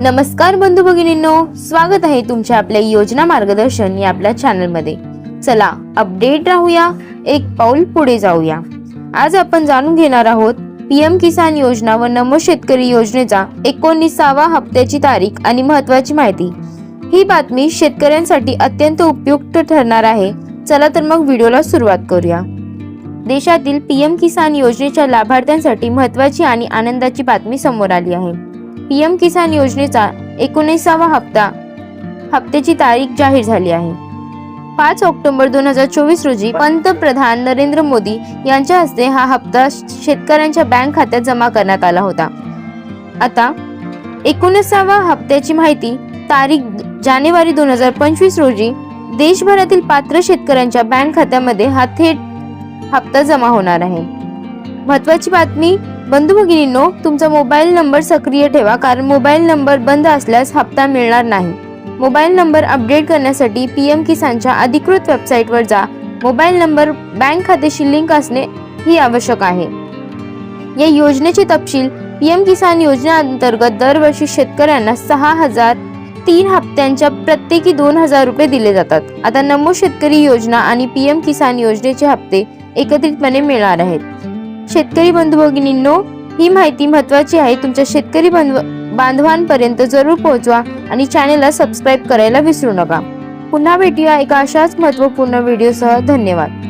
नमस्कार बंधू भगिनींनो स्वागत आहे तुमच्या आपल्या योजना मार्गदर्शन या आपल्या चॅनलमध्ये. चला अपडेट राहूया एक पाऊल पुढे जाऊया. आज आपण जाणून घेणार आहोत पीएम किसान योजना व नमो शेतकरी योजनेचा एकोणीसावा हप्त्याची तारीख आणि महत्वाची माहिती. ही बातमी शेतकऱ्यांसाठी अत्यंत उपयुक्त ठरणार आहे. चला तर मग व्हिडिओला सुरुवात करूया. देशातील पीएम किसान योजनेच्या लाभार्थ्यांसाठी महत्वाची आणि आनंदाची बातमी समोर आली आहे. पीएम किसान योजनेचा एकोणीसावा हप्ता. हप्त्याची तारीख जाहीर झाली आहे. पाच ऑक्टोबर दोन हजार चोवीस रोजी पंतप्रधान नरेंद्र मोदी यांच्या हस्ते हा हप्ता शेतकऱ्यांच्या बँक खात्यात जमा करण्यात आला होता. आता एकोणीसावा हप्त्याची माहिती तारीख जानेवारी दोन हजार पंचवीस रोजी देशभरातील पात्र शेतकऱ्यांच्या बँक खात्यामध्ये हा थेट हप्ता जमा होणार आहे. महत्वाची बातमी बंधू भगिनींनो तुमचा मोबाईल नंबर सक्रिय ठेवा कारण मोबाईल नंबर बंद असल्यास हप्ता मिळणार नाही. मोबाईल नंबर अपडेट करण्यासाठी पी एम किसानच्या अधिकृत वेबसाईटवर जा. मोबाईल नंबर बँक खात्याशी लिंक असणे ही आवश्यक आहे. या योजनेचे तपशील पी एम किसान योजनेअंतर्गत दरवर्षी शेतकऱ्यांना सहा हजार तीन हप्त्यांच्या प्रत्येकी दोन हजार रुपये दिले जातात. आता नमो शेतकरी योजना आणि पी एम किसान योजनेचे हप्ते एकत्रितपणे मिळणार आहेत. शेतकरी बंधू भगिनींनो ही माहिती महत्वाची आहे. तुमच्या शेतकरी बंधू बांधवांपर्यंत जरूर पोहोचवा आणि चॅनेलला सबस्क्राईब करायला विसरू नका. पुन्हा भेटूया एका अशाच महत्त्वपूर्ण व्हिडिओसह धन्यवाद.